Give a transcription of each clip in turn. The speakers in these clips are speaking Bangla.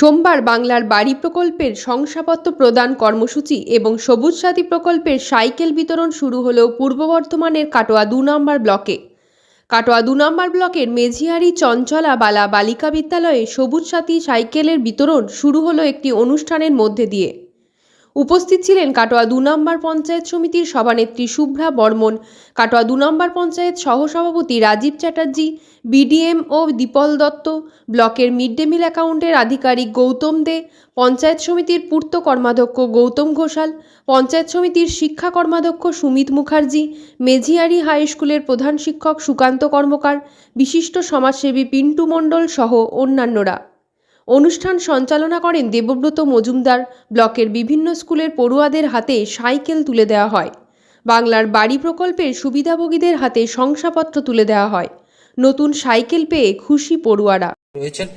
সোমবার বাংলার বাড়ি প্রকল্পের শংসাপত্র প্রদান কর্মসূচি এবং সবুজ সাথী প্রকল্পের সাইকেল বিতরণ শুরু হলেও পূর্ব বর্ধমানের কাটোয়া দু নম্বর ব্লকে। কাটোয়া দু নম্বর ব্লকের মেঝিয়ারি চঞ্চলা বালা বালিকা বিদ্যালয়ে সবুজ সাথী সাইকেলের বিতরণ শুরু হলো একটি অনুষ্ঠানের মধ্যে দিয়ে। উপস্থিত ছিলেন কাটোয়া দু নম্বর পঞ্চায়েত সমিতির সভানেত্রী শুভ্রা বর্মন, কাটোয়া দু নম্বর পঞ্চায়েত সহসভাপতি রাজীব চ্যাটার্জি, বিডিএম ও দীপল দত্ত, ব্লকের মিড ডে মিল অ্যাকাউন্টের আধিকারিক গৌতম দে, পঞ্চায়েত সমিতির পূর্ত কর্মাধ্যক্ষ গৌতম ঘোষাল, পঞ্চায়েত সমিতির শিক্ষা কর্মাধ্যক্ষ সুমিত মুখার্জি, মেঝিয়ারি হাই স্কুলের প্রধান শিক্ষক সুকান্ত কর্মকার, বিশিষ্ট সমাজসেবী পিন্টু মণ্ডল সহ অন্যান্যরা। অনুষ্ঠান সঞ্চালনা করেন দেবব্রত মজুমদার। ব্লকের বিভিন্ন স্কুলের পড়ুয়াদের হাতে সাইকেল তুলে দেওয়া হয়। বাংলার বাড়ি প্রকল্পের সুবিধাভোগীদের হাতে শংসাপত্র তুলে দেওয়া হয়। নতুন সাইকেল পেয়ে খুশি পড়ুয়ারা। রয়েছেন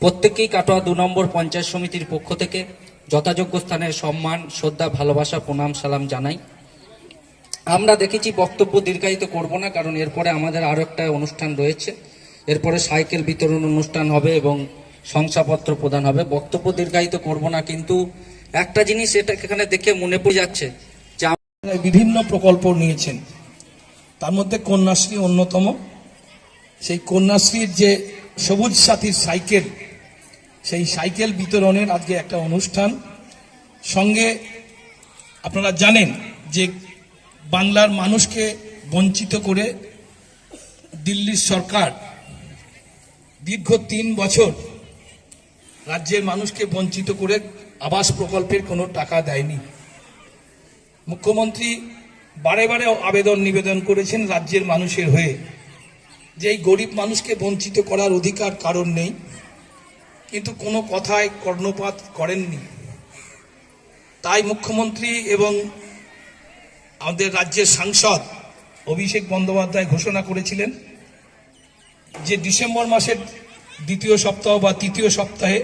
প্রত্যেককেই কাটোয়া দু নম্বর পঞ্চায়েত সমিতির পক্ষ থেকে যথাযোগ্য স্থানের সম্মান, শ্রদ্ধা, ভালোবাসা, প্রণাম, সালাম জানাই। আমরা দেখেছি বক্তব্য দীর্ঘায়িত করব না, কারণ এরপরে আমাদের আরও একটা অনুষ্ঠান রয়েছে। এরপরে সাইকেল বিতরণ অনুষ্ঠান হবে এবং শংসাপত্র প্রদান হবে। বক্তব্য দীর্ঘায়িত করব না, কিন্তু একটা জিনিস এটা এখানে দেখে মনে পড়ে যাচ্ছে যে বিভিন্ন প্রকল্প নিয়েছেন। তার মধ্যে কন্যাশ্রী অন্যতম। সেই কন্যাশ্রীর যে সবুজ সাথীর সাইকেল, সেই সাইকেল বিতরণের আজকে একটা অনুষ্ঠান। সঙ্গে আপনারা জানেন যে বাংলার মানুষকে বঞ্চিত করে দিল্লির সরকার দীর্ঘ তিন বছর রাজ্যের মানুষকে বঞ্চিত করে আবাস প্রকল্পের কোনো টাকা দেয়নি। মুখ্যমন্ত্রী বারে বারে আবেদন নিবেদন করেছেন রাজ্যের মানুষের হয়ে যে এই গরিব মানুষকে বঞ্চিত করার অধিকার কারণ নেই, কিন্তু কোনো কথায় কর্ণপাত করেননি। তাই মুখ্যমন্ত্রী এবং আমাদের রাজ্যের সাংসদ অভিষেক বন্দ্যোপাধ্যায় ঘোষণা করেছিলেন যে ডিসেম্বর মাসের দ্বিতীয় সপ্তাহ বা তৃতীয় সপ্তাহে